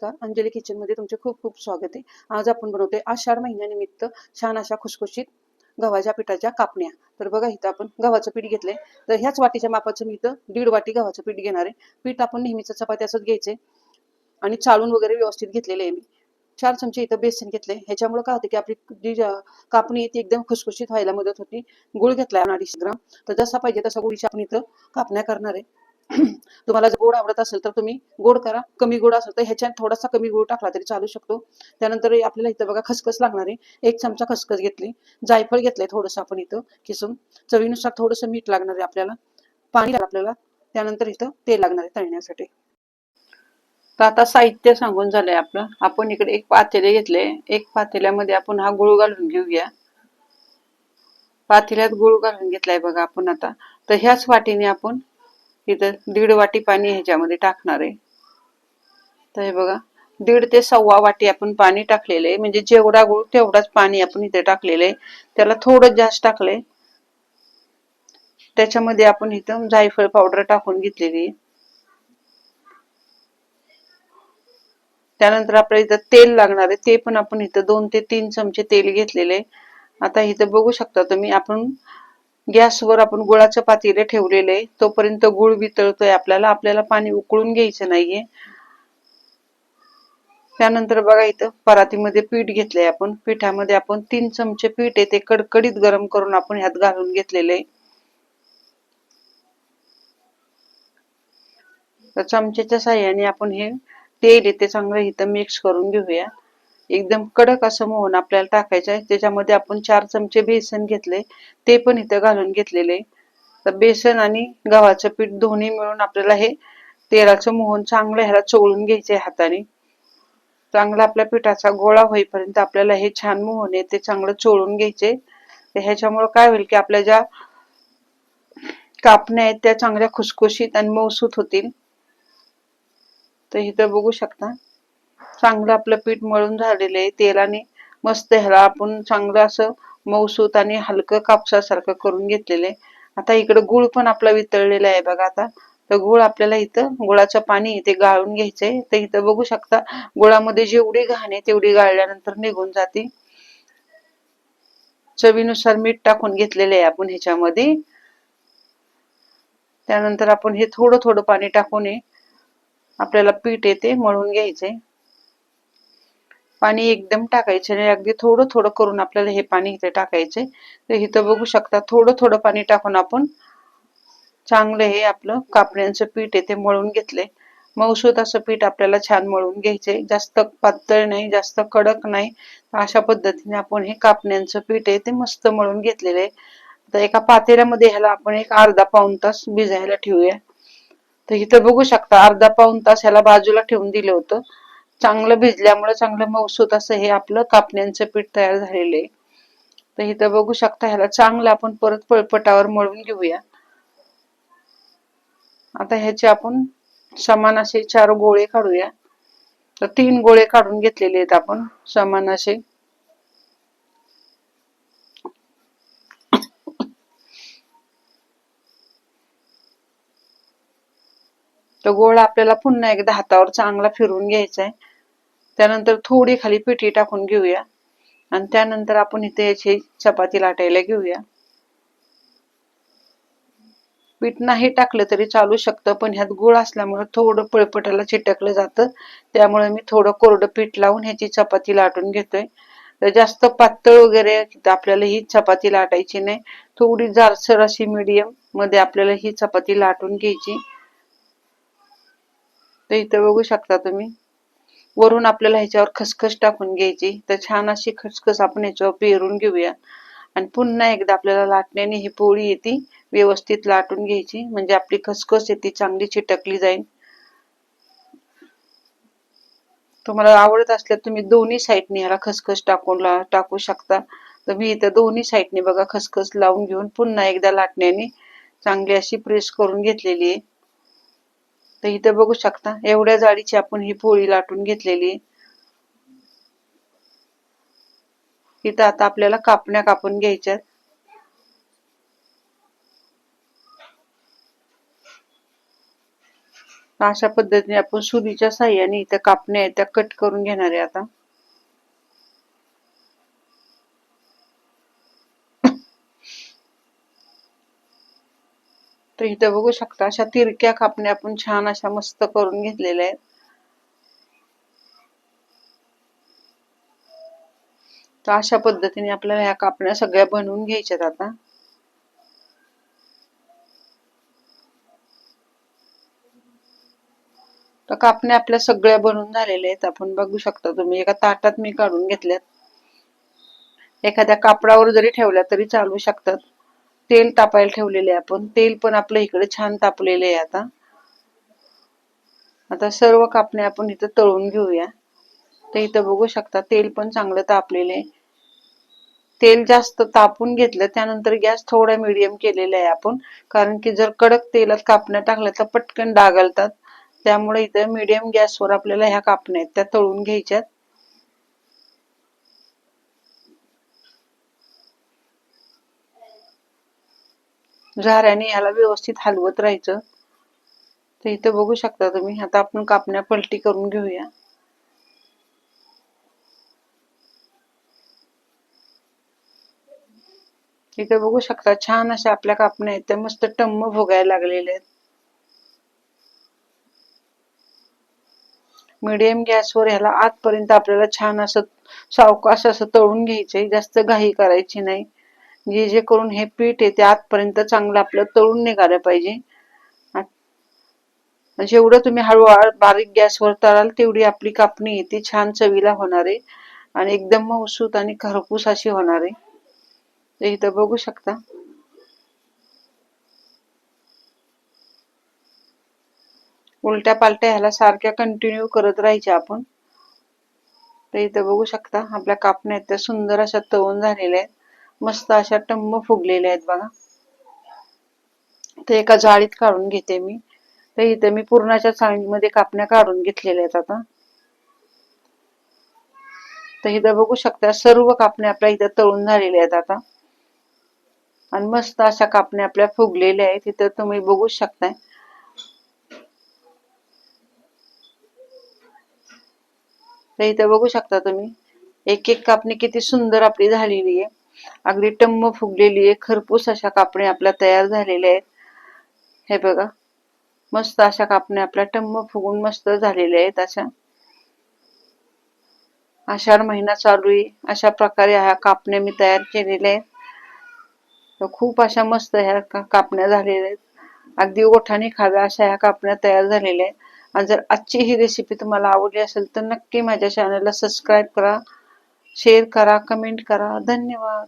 नमस्कार. अंजली किचनमध्ये तुमचे खूप खूप स्वागत आहे. आज आपण बनवतोय आषाढ महिन्यानिमित्त छान अशा खुशखुशीत गव्हाच्या पिठाच्या कापण्या. तर बघा इथं आपण गव्हाचं पीठ घेतलंय. तर ह्याच वाटीच्या मापाचं मी इथं दीड वाटी गव्हाचं पीठ घेणार आहे. पीठ आपण नेहमीचं असंच घ्यायचंय. आणि चाळून वगैरे व्यवस्थित घेतलेले आहे मी. चार चमचे इथं बेसन घेतले ह्याच्यामुळे काय होतं की आपली जी कापणी आहे ती एकदम खुशखुशीत व्हायला मदत होती. गुळ घेतलाय अडीचशे ग्राम. तर जसा पाहिजे तसा गुळीची आपण इथं कापण्या करणार आहे. तुम्हाला जर गोड आवडत असेल तर तुम्ही गोड करा. कमी गोड असेल तर ह्याच्यात थोडासा कमी गोड टाकला तरी चालू शकतो. त्यानंतर आपल्याला इथं बघा खसखस लागणार आहे. एक चमचा खसखस घेतली. जायफळ घेतलंय थोडंसं आपण इथं किसून. चवीनुसार थोडंसं मीठ लागणार आहे आपल्याला. पाणी आपल्याला. त्यानंतर इथं तेल लागणार आहे तळण्यासाठी. तर आता साहित्य सांगून झालंय आपलं. आपण इकडे एक पातेले घेतले. एक पातेल्यामध्ये आपण हा गुळ घालून घेऊया. पातेल्यात गुळ घालून घेतलाय बघा आपण आता. तर ह्याच वाटीने आपण इथं दीड वाटी पाणी ह्याच्यामध्ये टाकणार आहे. तर हे बघा दीड ते सव्वा वाटी आपण पाणी टाकलेले आहे. म्हणजे जेवढा गुळ तेवढाच पाणी आपण इथे टाकलेलं आहे. त्याला थोडं जास्त टाकलंय. त्याच्यामध्ये आपण इथं जायफळ पावडर टाकून घेतलेली त्यानंतर आपल्या इथं तेल लागणार आहे. ते पण आपण इथं दोन ते तीन चमचे तेल घेतलेले आता इथं बघू शकता तुम्ही आपण गॅसवर आपण गुळाचं पातेले ठेवलेले आहे तोपर्यंत गुळ वितळतोय आपल्याला आपल्याला पाणी उकळून घ्यायचं नाहीये. त्यानंतर बघा इथं परातीमध्ये पीठ घेतलंय आपण. पिठामध्ये आपण तीन चमचे पीठ आहे ते कडकडीत गरम करून आपण ह्यात घालून घेतलेले. आहे तर चमच्याच्या साह्याने आपण हे तेल आहे ते चांगलं इथं मिक्स करून घेऊया. एकदम कडक असं मोहन आपल्याला टाकायचं आहे. त्याच्यामध्ये आपण चार चमचे बेसन घेतले. ते पण इथं घालून घेतलेले. तर बेसन आणि गव्हाचं पीठ दोन्ही मिळून आपल्याला हे तेलाचं मोहन चांगलं ह्याला चोळून घ्यायचे हाताने. चांगला आपल्या पिठाचा गोळा होईपर्यंत आपल्याला हे छान मोहन आहे ते चांगलं चोळून घ्यायचे. तर ह्याच्यामुळे काय होईल की आपल्या ज्या कापण्या आहेत त्या चांगल्या खुसखुशीत आणि मौसूत होतील. तर इथं बघू शकता. चांगलं आपलं पीठ मळून झालेलं आहे तेलाने मस्त ह्याला आपण चांगलं असं मऊसूत आणि हलकं कापसासारखं करून घेतलेलं आहे. आता इकडं गुळ पण आपला वितळलेला आहे बघा आता. तर गुळ आपल्याला इथं गुळाचं पाणी इथे गाळून घ्यायचंय. तर इथं बघू शकता गुळामध्ये जेवढी घाण आहे तेवढी गाळल्यानंतर निघून जाते. चवीनुसार मीठ टाकून घेतलेलं आहे आपण ह्याच्यामध्ये. त्यानंतर आपण हे थोडं थोडं पाणी टाकून आपल्याला पीठ येते मळून घ्यायचंय. पाणी एकदम टाकायचे आणि अगदी थोडं थोडं करून आपल्याला हे पाणी इथे टाकायचे. तर इथं बघू शकता थोडं थोडं पाणी टाकून आपण चांगलं हे आपलं कापड्यांचं पीठ येथे मळून घेतले मऊसूत असं पीठ आपल्याला छान मळून घ्यायचे जास्त पातळ नाही जास्त कडक नाही. अशा पद्धतीने आपण हे कापण्यांचं पीठ आहे ते मस्त मळून घेतलेलं आहे. तर एका पातेल्यामध्ये ह्याला आपण एक अर्धा पाऊण तास भिजायला ठेवूया. तर इथं बघू शकता अर्धा पाऊण तास ह्याला बाजूला ठेवून दिलं होतं. चांगलं भिजल्यामुळे चांगलं मऊसूत असं हे आपलं कापण्यांचं पीठ तयार झालेलं आहे. तर इथं बघू शकता ह्याला चांगलं आपण परत पळपटावर मळून घेऊया. आता ह्याचे आपण समान असे चार गोळे काढूया. तर तीन गोळे काढून घेतलेले आहेत आपण समान असे. तर गोळा आपल्याला पुन्हा एकदा हातावर चांगला फिरवून घ्यायचा आहे. त्यानंतर थोडी खाली पिठी टाकून घेऊया. आणि त्यानंतर आपण इथे याची चपाती लाटायला घेऊया. पीठ नाही टाकलं तरी चालू शकतं पण ह्यात गुळ असल्यामुळे थोडं पळपटाला चिटकलं जातं. त्यामुळे मी थोडं कोरडं पीठ लावून ह्याची चपाती लाटून घेतोय. तर जास्त पातळ वगैरे आपल्याला ही चपाती लाटायची नाही. थोडी जारसर अशी मीडियममध्ये आपल्याला ही चपाती लाटून घ्यायची. तर इथं बघू शकता तुम्ही. वरून आपल्याला ह्याच्यावर खसखस टाकून घ्यायची. तर छान अशी खसखस आपण ह्याच्यावर पेरून घेऊया. आणि पुन्हा एकदा आपल्याला लाटण्याने ही पोळी येते. व्यवस्थित लाटून घ्यायची. म्हणजे आपली खसखस येते चांगली चिटकली जाईल. तुम्हाला आवडत असल्यास तुम्ही दोन्ही साईडने ह्याला खसखस टाकून ला टाकू शकता. तर मी इथं दोन्ही साईडने बघा खसखस लावून घेऊन पुन्हा एकदा लाटण्याने चांगली अशी प्रेस करून घेतलेली आहे. तर इथे बघू शकता एवढ्या जाडीची आपण ही पोळी लाटून घेतलेली. इथं आता आपल्याला कापण्या कापून घ्यायच्यात अशा पद्धतीने आपण सुरीच्या साह्याने इथं कापण्या आहेत त्या कट करून घेणार आहे आता. तर इथं बघू शकता अशा तिरक्या कापण्या आपण छान अशा मस्त करून घेतलेल्या आहेत. तर अशा पद्धतीने आपल्याला ह्या कापण्या सगळ्या बनवून घ्यायच्यात आता. तर कापण्या आपल्या सगळ्या बनवून झालेल्या आहेत. आपण बघू शकता तुम्ही एका ताटात मी काढून घेतल्यात. एखाद्या कापडावर जरी ठेवल्या तरी चालू शकतात. तेल तापायला ठेवलेले आपण. तेल पण आपलं इकडे छान तापलेले आहे आता. आता सर्व कापणे आपण इथं तळून घेऊया. तर इथं बघू शकता तेल पण चांगलं तापलेलं आहे. तेल जास्त तापून घेतलं त्यानंतर गॅस थोडा मिडियम केलेला आहे आपण. कारण की जर कडक तेलात कापण्या टाकल्या तर पटकन डागलतात. त्यामुळे इथं मिडियम गॅसवर आपल्याला ह्या कापण्या आहेत त्या तळून घ्यायच्यात. झाऱ्याने याला व्यवस्थित हलवत राहायचं. तर इथं बघू शकता तुम्ही आता आपण कापण्या पलटी करून घेऊया. इथे बघू शकता छान अशा आपल्या कापण्या आहेत त्या मस्त टम्म भोगायला लागलेल्या आहेत. मिडियम गॅसवर ह्याला आतपर्यंत आपल्याला छान असं सावकाश असं तळून घ्यायचंय जास्त घाई करायची नाही. जे जे करून हे पीठ आहे ते आतपर्यंत चांगलं आपलं तळून निघालं पाहिजे. जेवढं तुम्ही हळूहळू बारीक गॅसवर तळाल तेवढी आपली कापणी आहे ती छान चवीला होणार आहे. आणि एकदम मऊसूत आणि खरपूस अशी होणार आहे. इथं बघू शकता. उलट्या पालट्या ह्याला सारख्या कंटिन्यू करत राहायच्या आपण. तर इथं बघू शकता आपल्या कापण्या त्या सुंदर अशा तळून झालेल्या आहेत. मस्त अशा टम्म फुगलेल्या आहेत बघा. ते एका जाळीत काढून घेते मी. तर इथे मी पूर्णाच्या चाळणीमध्ये कापण्या काढून घेतलेल्या आहेत आता. तर इथं बघू शकता सर्व कापण्या आपल्या इथं तळून झालेल्या आहेत आता. आणि मस्त अशा कापण्या आपल्या फुगलेल्या आहेत. इथं तुम्ही बघू शकताय. तर इथं बघू शकता तुम्ही एक एक कापणी किती सुंदर आपली झालेली आहे. अगदी टम्म फुगलेली आहे. खरपूस अशा कापण्या आपल्या तयार झालेल्या आहेत. हे बघा. मस्त अशा कापण्या आपल्या टम्म फुगून मस्त झालेल्या आहेत अशा. आषाढ महिना चालू आहे. अशा प्रकारे ह्या कापण्या मी तयार केलेल्या आहेत. खूप अशा मस्त ह्या कापण्या झालेल्या आहेत. अगदी ओठाने खाव्या अशा ह्या कापण्या तयार झालेल्या आहेत. आणि जर आजची ही रेसिपी तुम्हाला आवडली असेल तर नक्की माझ्या चॅनलला सबस्क्राईब करा. शेअर करा कमेंट करा. धन्यवाद.